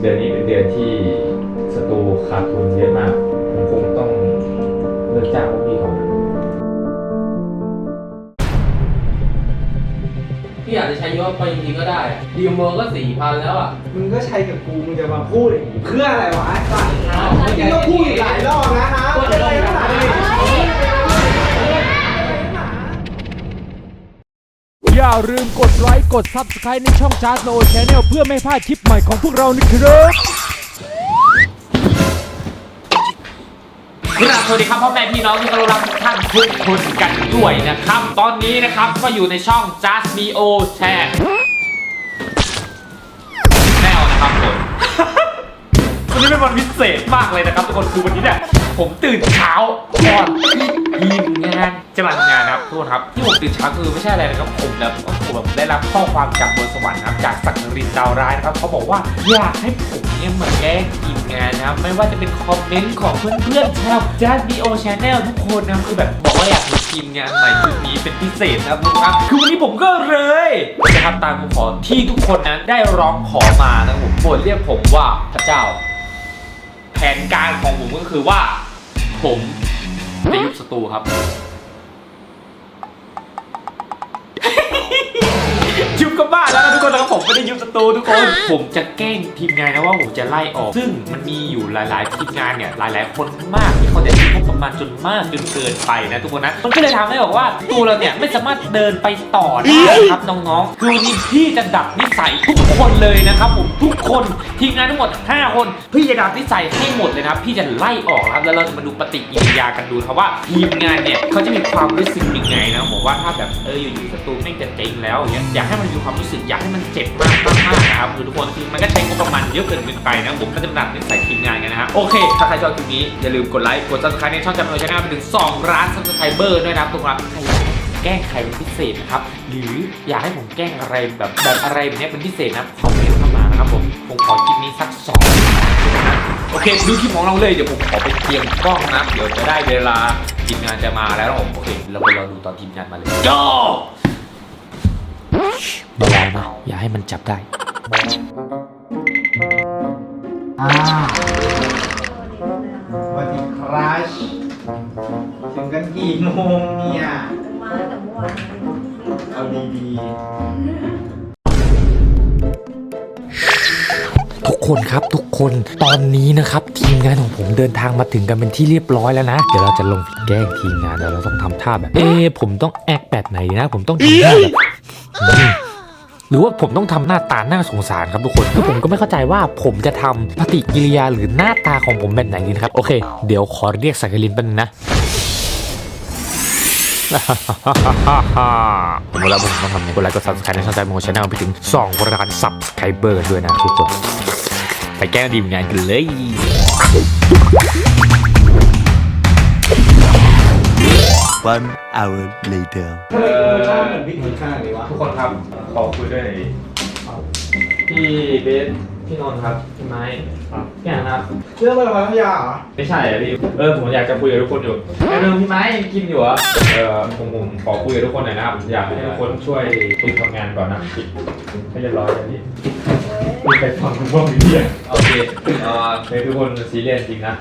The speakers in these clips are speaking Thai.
เดือนนี้เป็นเดือนที่สตูขาดทุนเยอะมาก ผมคงต้องเลิกจ้างพวกพี่ก่อนนะพี่อาจจะใช้ยอดไปจริงๆก็ได้ดีมเมอร์ก็สี่พันแล้วอะ มึงก็ใช้กับกู มึงจะมาพูดอย่างนี้เพื่ออะไรวะไอ้สัตว์อ้าวเมื่อกี้ก็พูดอีกหลายรอบนะฮะเป็นอะไรขนาดนี้ อย่าลืมกดไลค์กด Subscribe ในช่อง Just No Channel เพื่อไม่พลาดคลิปใหม่ของพวกเรานะครับกราบสวัสดีครับพ่อแม่พี่น้องที่เคารพรักทุกท่านทุกคนกันด้วยนะครับ ตอนนี้นะครับก็อยู่ในช่อง Just Me O Share แนวนะครับผม วันนี้เป็นวันพิเศษมากเลยนะครับทุกคนคือวันนี้เนี่ยผมตื่นเช้าก่อนที่ ทีมงานจะมาทำงานนะครับทุกคนครับที่ผมตื่นเช้าคือไม่ใช่อะไรนะครับผมแบบผมแบบได้รับข้อความจากบนสวรรค์นะครับจากสักนรินร์ดาวร้ายนะครับเขาบอกว่าอยากให้ผมเนี่ยมาแก้ทีมงานนะครับไม่ว่าจะเป็นคอมเมนต์ของเพื่อนๆชาว Just Me O Channel ทุกคนนะครับคือแบบบอกว่าอยากมีทีมงานใหม่ชุดนี้เป็นพิเศษนะครับทุกคนครับคือวันนี้ผมก็เลยจะทำตามคำขอที่ทุกคนนั้นได้ร้องขอมานะครับผมโปรดเรียกผมว่าพระเจ้า แผนการของผมก็คือว่า ผม จะยุบสตูครับ ยุบก็บ้าแล้ว คนนะครับผมไม่ได้ยุบสตูทุกคน ผมจะแกล้งทีมงานนะว่าผมจะไล่ออก ซึ่งมันมีอยู่หลาย ๆ ทีมงานเนี่ยหลาย ๆ คนมากที่เขาจะทิ้งงบประมาณจนมากจนเกินไปนะทุกคนนะ มันก็เลยทำให้บอกว่าตัวเราเนี่ยไม่สามารถเดินไปต่อได้ครับน้องๆคือวันนี้พี่จะดับนิสัยทุกคนเลยนะครับผมทุกคนทีมงานทั้งหมด 5 คน พี่จะดับนิสัยให้หมดเลยนะครับพี่จะไล่ออกนะครับแล้วเราจะมาดูปฏิกิริยากันดูครับว่าทีมงานเนี่ยเขาจะมีความรู้สึกยังไงนะผมว่าถ้าแบบเอออยู่ๆสตูแม่งจะเจ๊งแล้วอย่างเงี้ยอยากให้มันมีความรู้สึกอยากให้มันเจ็บมากมากๆนะครับคือทุกคนคือมันก็ใช้งบประมาณเยอะเกินไปนะผมก็จะดับนิสัยทีมงานกันนะฮะโอเค ถ้าใครชอบคลิปนี้อย่าลืมกดไลค์กด subscribe ในช่องจำนวนชาแนลไปถึง2ล้าน subscriber ด้วยนะครับทุกคนครับใครอยากให้ผมแกล้งใครเป็นพิเศษนะครับหรืออยากให้ผมแกล้งอะไรแบบแบบอะไรแบบนี้เป็นพิเศษนะคอมเมนต์เข้ามานะครับผมผมขอคลิปนี้สักสองนะโอเคดูคลิปของเราเลยเดี๋ยวผมขอไปเตรียมกล้องนะเดี๋ยวจะได้เวลาทีมงานจะมาแล้วนะผมโอเค เราไปรอดูตอนทีมงานมาเลยโจ เบาๆนะ อย่าให้มันจับได้อ่าสวัสดีครับถึงกันกี่โมงเนี่ยมาแต่เมื่อวานเอาดีทุกคนครับทุกคนตอนนี้นะครับทีมงานของผมเดินทางมาถึงกันเป็นที่เรียบร้อยแล้วนะ เดี๋ยวเราจะลงแกล้งทีมงานเดี๋ยวเราต้องทำท่าแบบ เอะผมต้องแอคแบบไหนดีนะ ผมต้องทำท่าแบบอืม หรือว่าผมต้องทำหน้าตาหน้าสงสารครับทุกคนคือผมก็ไม่เข้าใจว่าผมจะทำปฏิกิริยาหรือหน้าตาของผมแบบไหนดีนะครับโอเค เดี๋ยวขอเรียกสักลินแป๊นนะผมรู้แล้วผมต้องทำไงกดไลค์กด subscribe ในช่องใจโมชแนลไปถึง2ล้าน subscriber ด้วยนะทุกคนไปแก้ดีมงานกันเลย One hour later. ๆเฮ้ยชอบเหมือนพี่ถึงขนาดนี้วะทุกคนครับขอคุยด้วยหน่อยดิพี่เบสพี่นนท์ครับพี่ไม้ครับพี่อ่านครับเรื่องอะไรพัทยาเหรอไม่ใช่อะพี่เออผมอยากจะคุยกับทุกคนอยู่ไอ้เรื่องพี่ไม้ยังกินอยู่เหรอเออผมผมขอคุยกับทุกคนหน่อยนะครับอยากให้ทุกคนช่วยคุยทำงานก่อนนะปิดให้เรียบร้อยนะพี่พี่ไปฟังพวกพี่อะโอเคเออในทุกคนซีเรียสจริงนะ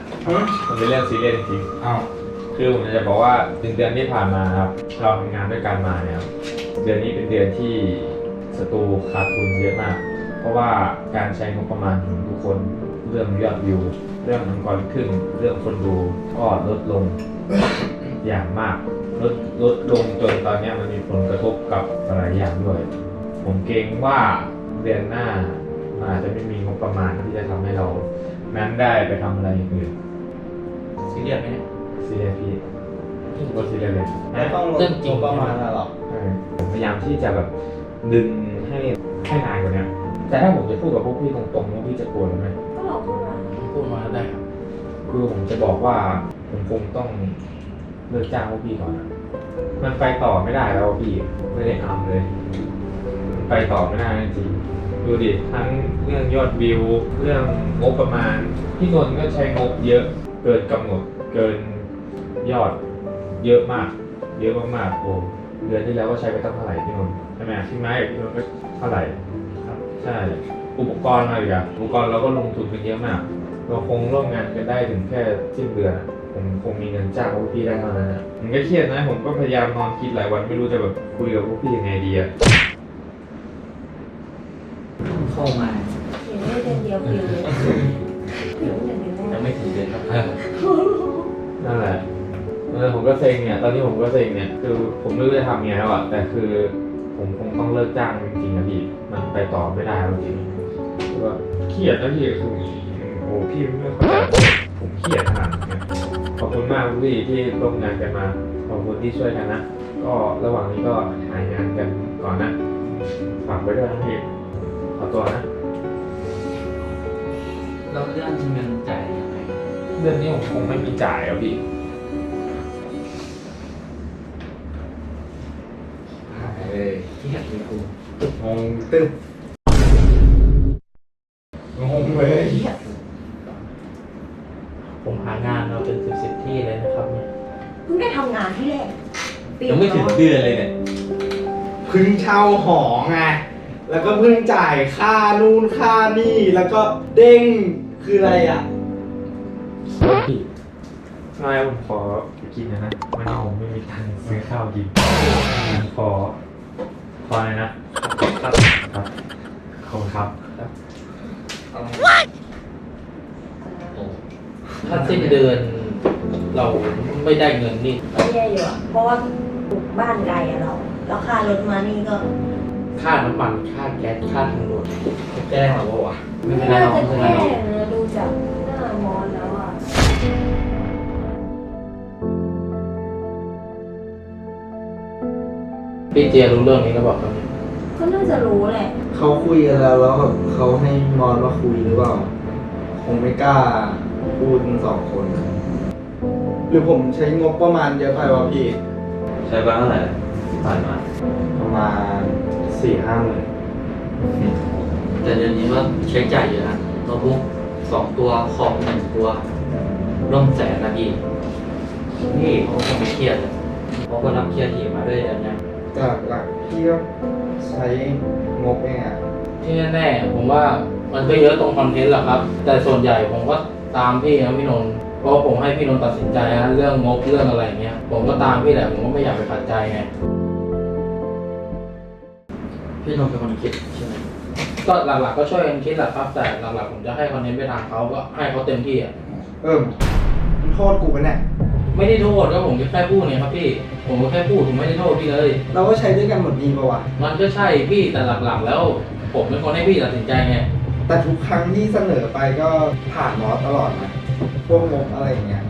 มันเป็นเรื่องซีเรียสจริงอ้าวๆ คือผมจะบอกว่าหนึ่งเดือนที่ผ่านมาครับเราทำงานด้วยกันมาเนี่ยเดือนนี้เป็นเดือนที่สตูขาดทุนเยอะมาก เพราะว่าการใช้งบประมาณของทุกคนเรื่องยอดวิว เรื่องอังกริทึมเรื่องคนดูก็ลดลงอย่างมากลดลดลงจนตอนนี้มันมีผลกระทบกับหลายอย่างด้วย ผมเกรงว่าเดือนหน้าอาจจะไม่มีงบประมาณที่จะทำให้เรา นั้นได้ไปทำอะไรอื่นซีเรียสไหมเนี่ย ซีเรียสพี่โคตรซีเรียสเลยไม่ต้องลเรื่องจริงงประมาณนั้นหรอกใช่ผมพยายามที่จะแบบดึงให้ให้นานกว่านี้แต่ถ้าผมจะพูดกับพวกพี่ตรงๆพวกพี่จะกลัวหรือไม่ ก็บอกว่าพูดมาได้ครับคือผมจะบอกว่าผมคงต้องเลิกจ้างพวกพี่ก่อนนะมันไปต่อไม่ได้แล้วพี่ไม่ได้อำเลยมันไปต่อไม่ได้จริงๆดูดิทั้งเรื่องยอดวิว เรื่องงบประมาณ พี่นนท์ก็ใช้งบเยอะเกินกำหนดเกิน ยอดเยอะมาก เยอะมากๆโอ้เดือนที่แล้วก็ใช้ไปตั้งเท่าไหร่พี่นนท์ใช่ไหมพี่ไม้กับพี่นนท์ก็เท่าไหร่ครับใช่อุปกรณ์อะไรอีกันอุปกรณ์เราก็ลงทุนไปเยอะมาก เราคงร่วมงานกันได้ถึงแค่สิ้นเดือนอะผมคงมีเงินจ้างพวกพี่ได้เท่านั้นนะมันก็เครียดนะ ผมก็พยายามนอนคิดหลายวันไม่รู้จะแบบคุยกับพวกพี่ยังไงดีอะเข้ามาเห็นได้เดือนเดียวฟิวเลยฟิวเดือนเดียวยังไม่ถึงเดือนครับนั่นแหละ เออผมก็เซ็งเนี่ย ตอนนี้ผมก็เซ็งเนี่ย คือผมไม่รู้จะทำไงแล้วอะแต่คือผมคงต้องเลิกจ้างจริงๆนะพี่ มันไปต่อไม่ได้แล้วจริงๆคือว่าเครียดนะพี่คือโอ้พี่ไม่เข้าใจผมเครียดขนาดนี้ขอบคุณมากพี่ที่ร่วมงานกันมา ขอบคุณที่ช่วยกันนะ ก็ระหว่างนี้ก็หายงานกันก่อนนะ ฝากไว้ด้วยนะพี่ ขอตัวนะ เราเรื่องเงินจ่ายยังไงเดือนนี้ผมคงไม่มีจ่ายอะพี่ งงตึ๊บงงเลยผมหางานมาเป็นสิบสิบที่เลยนะครับเนี่ยเพิ่งได้ทำงานที่แรกปียังไม่ถึงเดือนเลยเนี่ยเพึ่งเช่าหอไงแล้วก็เพิ่งจ่ายค่านู่นค่านี่แล้วก็เด้งคืออะไรอะพี่นายผมขอไปกินนะนะวันนี้ผมไม่มีตังค์ซื้อข้าวกินผมขอ ขออะไรนะครับครับขอบคุณครับถ้าสิ้นเดือนเราไม่ได้เงินนี่ก็แย่อยู่อะเพราะว่าบ้านไกลอะเรา แล้วค่ารถมานี่ก็ ค่าน้ำมันค่าแก๊สค่าทางด่วนแจ้งเราวะไม่เป็นไรน่าหรอกจะไม่เป็นไรแค่หรอกนะดูจาก พี่เจียรู้เรื่องนี้ก็บอกครับเนี่ยก็น่าจะรู้แหละ เขาคุยกันแล้วแล้วแบบเขาให้มอนมาคุยหรือเปล่า คงไม่กล้าพูดทั้งสองคน หรือผมใช้งบประมาณเยอะไปวะพี่ ใช้บ้างเท่าไหร่ที่ผ่านมาประมาณสี่ห้าหมื่นแต่เดือนนี้ว่าใช้จ่ายเยอะนะโน้ตบุ๊กสองตัวคอมหนึ่งตัวร่วมแสนนะพี่นี่เขาคงไม่เครียดเลยเขาก็รับเครียดทีมาด้วยเดือนเนี้ ยแต่หลักพี่ก็ใช้งบเองอะที่แน่ๆผมว่ามันก็เยอะตรงคอนเทนต์แหละครับ แต่ส่วนใหญ่ผมก็ตามพี่นะพี่นนท์เพราะผมให้พี่นนท์ตัดสินใจนะเรื่องงบเรื่องอะไรเงี้ยผมก็ตามพี่แหละผมก็ไม่อยากไปขัดใจไงพี่นนท์เป็นคนคิดใช่ไหมก็หลักๆก็ช่วยกันคิดแหละครับ แต่หลักๆผมจะให้คอนเทนต์ไปทางเขาก็ให้เขาเต็มที่อะเออมึงโทษกูปะเนี่ย ไม่ได้โทษก็ผมแค่พูดเนี่ยครับพี่ ผมก็แค่พูดผมไม่ได้โทษพี่เลย เราก็ใช้ด้วยกันหมดดีปะวะ มันก็ใช่พี่แต่หลักๆ แล้ว ผมเป็นคนให้พี่ตัดสินใจไง แต่ทุกครั้งที่เสนอไปก็ผ่านมอสตลอดนะพวกงบอะไรอย่างเงี้ย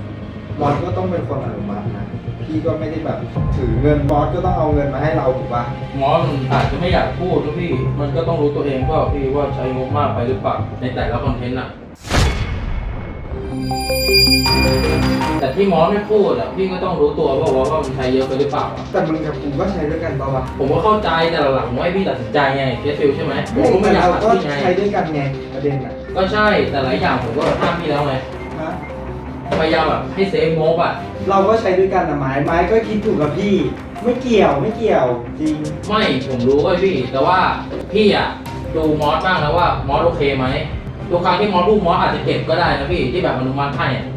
มอสก็ต้องเป็นคนอนุมัตินะ พี่ก็ไม่ได้แบบถือเงินมอสก็ต้องเอาเงินมาให้เราถูกปะหมอมันอาจจะไม่อยากพูดนะพี่ มันก็ต้องรู้ตัวเองว่าพี่ว่าใช้งบมากไปหรือเปล่าในแต่ละคอนเทนต์อะ แต่ที่หมอไม่พูดอะพี่ก็ต้องรู้ตัวว่าว่าว่ามันใช้เยอะไปหรือเปล่าอะแต่มึงกับกูก็ใช้ด้วยกันปะวะผมก็เข้าใจแต่หลังๆผมให้พี่ตัดสินใจไงเจสฟิลใช่ไหมผมก็ไม่อยากเราตัดก็พี่ไงใช้ด้วยกันไงประเด็นอะก็ใช่แต่หลายอย่างผมก็ห้ามพี่แล้วไงฮะพยายามแบบให้เซฟงบอะเราก็ใช้ด้วยกันนะไม้ไม้ก็คิดถูกกับพี่ ไม่เกี่ยวไม่เกี่ยวจริง ไม่ผมรู้ไว้ยพี่ แต่ว่าพี่อะดูมอสบ้างนะว่ามอสโอเคไหม ทุกครั้งที่มอสพูดมอสอาจจะเก็บก็ได้นะพี่ที่แบบอนุมัติให้อะ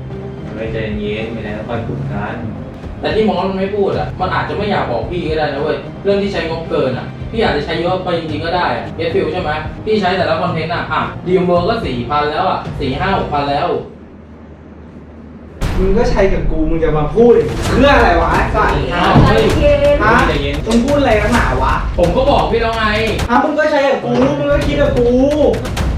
ไม่ใจเย็นไม่ได้ค่อยพูดกันแต่ที่มอสมันไม่พูดอะมันอาจจะไม่อยากบอกพี่ก็ได้นะเว้ยเรื่องที่ใช้งบเกินอะพี่อาจจะใช้เยอะไปจริงๆก็ได้เกฟิลใช่ไหมพี่ใช้แต่ละคอนเทนต์อะอะดีมเวอร์ก็สี่พันแล้วอะสี่ห้าหกพันแล้ว มึงก็ใช้กับกูมึงจะมาพูดเพื่ออะไรวะไอ้สัตว์อ้าวใจเย็นฮะมึงพูดอะไรกันหนาวะผมก็บอกพี่แล้วไงอะมึงก็ใช้กับกูมึงก็คิดกับกู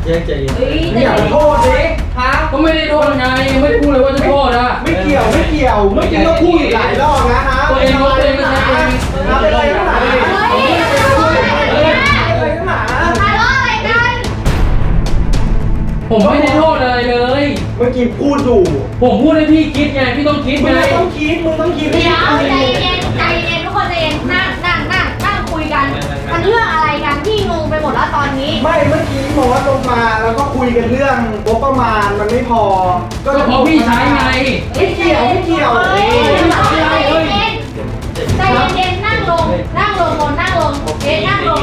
แยกใจเย็นเฮ้ยมึงอย่ามาโทษดิฮะก็ไม่ได้โทษไงยังไม่ได้พูดเลยว่าจะโทษอะไม่เกี่ยวไม่เกี่ยวเมื่อกี้ก็พูดหลายรอบนะฮะตัวเองรู้ตัวเองก็ใช้เองฮะเป็นอะไรกันหนาเฮ้ยเป็นอะไรกันหนาทะเลาะอะไรกันผมไม่ได้โทษอะไรเลย เมื่อกี้พูดถูกผมพูดให้พี่คิดไงพี่ต้องคิดมึงไงต้องคิดมึงต้องคิดเดี๋ยวใจเย็นใจเย็นทุกคนใจเย็นนั่งนั่งนั่งนั่งคุยกันมันเรื่องอะไรกันพี่งงไปห มดแล้วตอนนี้ ไม่เมื่อกี้มอสลงมาแล้วก็คุยกันเรื่องงบประมาณมันไม่พอ ก็เพราะพี่ใช้ไงไม่เกี่ยวไม่เกี่ยวเฮ้ยเฮ้ยใจเย็นใจเย็นนั่งลง นั่งลงบนนั่งลงเอ๊ะนั่งลง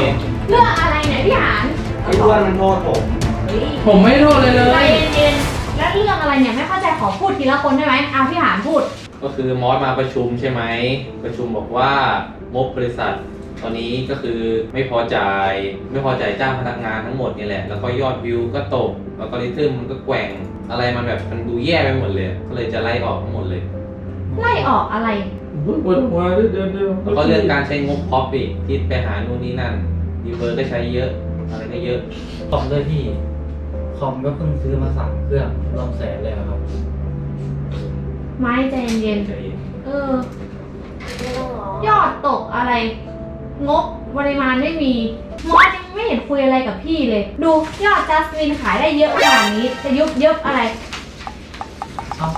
เรื่องอะไรเนี่ยพี่หานไอ้อ้วนมันโทษผมเฮ้ยผมไม่โทษเลยเลใจยเย็นๆแล้วเรื่องอะไรเนี่ยไม่เข้าใจขอพูดทีละคนได้ไหมเอาพี่หานพูด ก็คือมอสมาประชุมใช่ไหมประชุมบอกว่างบบริษัท ตอนนี้ก็คือไม่พอจ่ายไม่พอจ่ายจ้างพนักงานทั้งหมดนี่แหละ แล้วก็ยอดวิวก็ตกแล้วก็ริทึมมันก็แกว่งอะไรมันแบบมันดูแย่ไปหมดเลย ก็เลยจะไล่ออกทั้งหมดเลย ไล่ออกอะไรปวดหัวเดินเดินแล้วก็เรื่องการใช้งบพอปอีกที่ไปหานู่นนี่นั่นดีเวอร์ก็ใช้เยอะ อะไรก็เยอะ คอมด้วยพี่ คอมก็เพิ่งซื้อมาสามเครื่องรวมแสนเลยครับไม้ใจเย็นใจเย็น ๆเออ ยอดตกอะไร งบปริมาณไม่มีมอสยังไม่เห็นคุยอะไรกับพี่เลย ดูยอดจัสมินขายได้เยอะขนาดนี้จะยุบเยบอะไรเอ้า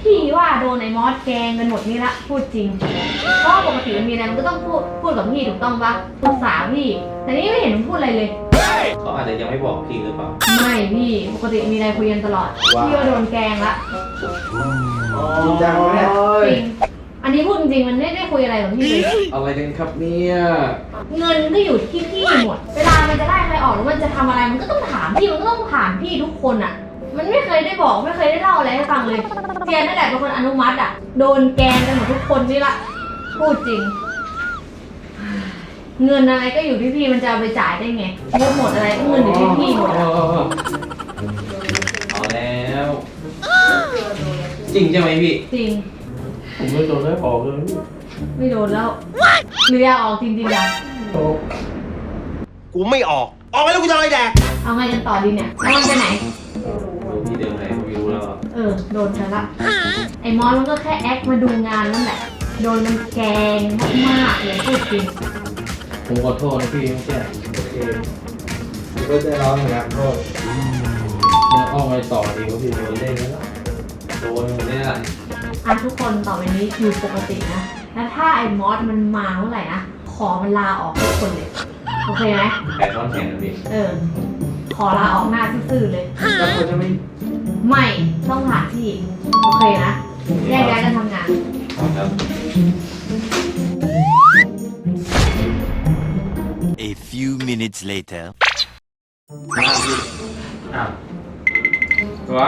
พี่ว่าโดนไอ้มอสแกงกันหมดนี่ละพูดจริงเพราะปกติมันมีอะไรมันก็ต้องพูดพูดกับพี่ถูกต้องปะปรึกษาพี่ แต่นี่ไม่เห็นมันพูดอะไรเลย เขาอาจจะยังไม่บอกพี่หรือเปล่า ไม่พี่ปกติมีอะไรคุยกันตลอด พี่ว่าโดนแกงละ จริงจังวะเนี่ย จริง อันนี้พูดจริงๆมันไม่ได้คุยอะไรกับพี่เลยอะไรกันครับเนี่ยเงินก็อยู่ที่พี่หมด เวลามันจะได้ใครออกหรือมันจะทำอะไรมันก็ต้องถามพี่มันก็ต้องผ่านพี่ทุกคนอะ มันไม่เคยได้บอกไม่เคยได้เล่าอะไรให้ฟังเลยเจียนนั่นแหละเป็นคนอนุมัติอะ โดนแกงกันหมดทุกคนนี่ละพูดจริง เงินอะไรก็อยู่ที่พี่มันจะเอาไปจ่ายได้ไงงบหมดอะไรก็เงินอยู่ที่พี่หมดอะเอาแล้ว จริงใช่ไหมพี่จริง ผมไม่โดนได้ออกเลยไม่โดนแล้วหรืออยากออกจริงๆอะกูไม่ออก ออกไปแล้วกูจะเอาอะไรแดก เอาไงกันต่อดีเนี่ยแล้วมันไปไหนดูพี่เดิมไหนก็ไม่รู้แล้วอะเออ โดนฉันละ ไอ้มอสมันก็แค่แอคมาดูงานนั่นแหละ โดนมันแกงมากๆเลยพูดจริง ผมขอโทษนะพี่ไม่ใช่โอเคผมก็ใจร้อนเหมือนกันโทษเนี่ยเอาไงต่อดีวะพี่โดนเล่นแล้วโดนเนี่ยแหละ อะทุกคนต่อไปนี้อยู่ปกตินะ แล้วถ้าไอ้มอสมันมาเมื่อไหร่นะ ขอมันลาออกทุกคนเลย โอเคไหมแต่ตอนแข่งนะพี่เออ ขอลาออกหน้าซื่อๆเลย แล้วเขาจะไม่ไม่ต้องหาที่ โอเคนะแยกย้ายกันทำงาน ครับ A few minutes later. อ้าวตัว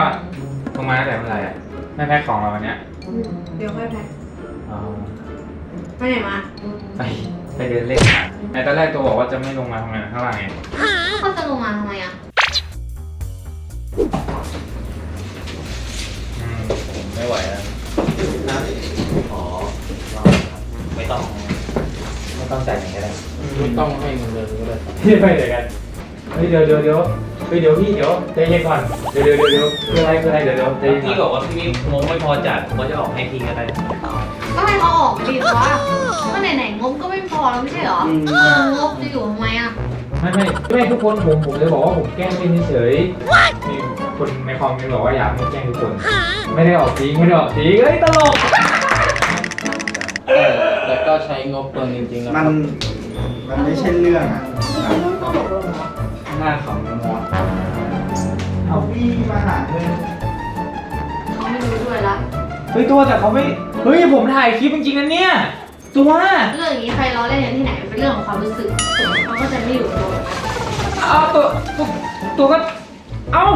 ลงมาตั้งแต่เมื่อไหร่อะ ไม่แพ็คของเราวันเนี้ยเดี๋ยวค่อยแพ็คอ๋อไปไหนมาไปไปเดินเล่นมาไอ้ตอนแรกตัวบอกว่าจะไม่ลงมาทำงานข้างล่างไงเขาจะลงมาทำไมอะอืมผมไม่ไหวแล้วขอไม่ต้อง ไม่ต้องจ่ายอย่างนี้ก็ได้ไม่ต้องให้เงินเลยก็ได้พี่ไปเดี๋ยวกัน เฮ้ยเดี๋ยวเดี๋ยวเดี๋ยวเฮ้ยเดี๋ยวพี่เดี๋ยวใจเย็นก่อนเดี๋ยวเดี๋ยวเดี๋ยวเดี๋ยวคืออะไรคืออะไรเดี๋ยวเดี๋ยวใจเย็นพี่บก่ออนกว่าพี่งงไม่พอจ่ายผมก็จะออกให้พี่ก็ได้ก็ให้เขาออกมาดีกว่าก็ไหนๆงบก็ไม่พอแล้วไม่ใช่เหรอเอองบจะอยู่ทำไมอะไม่ไม่ไม่ทุกคนผมผมเลยบอกว่าผมแกล้งเป็นเฉยๆมีคนในคอมเมนต์บอกว่าอยากให้แกล้งทุกคน ไม่ได้ออกจริงไม่ได้ออกจริงเฮ้ยตลก แต่ก็ใช้งบเกินจริงๆแล้วมัน มันไม่ใช่เรื่องอะหน้าขำนะมอสเอาพี่มาหาเงินเขาไม่รู้ด้วยละเฮ้ยตัวแต่เขาไม่เฮ้ยผมถ่ายคลิปจริงๆนะเนี่ย ตัวเรื่องอย่างนี้ใครล้อเล่นกันที่ไหนมันเป็นเรื่องของความรู้สึกเขาก็จะไม่อยู่กับตัวเอาตัวตัวตัวก็เอ้า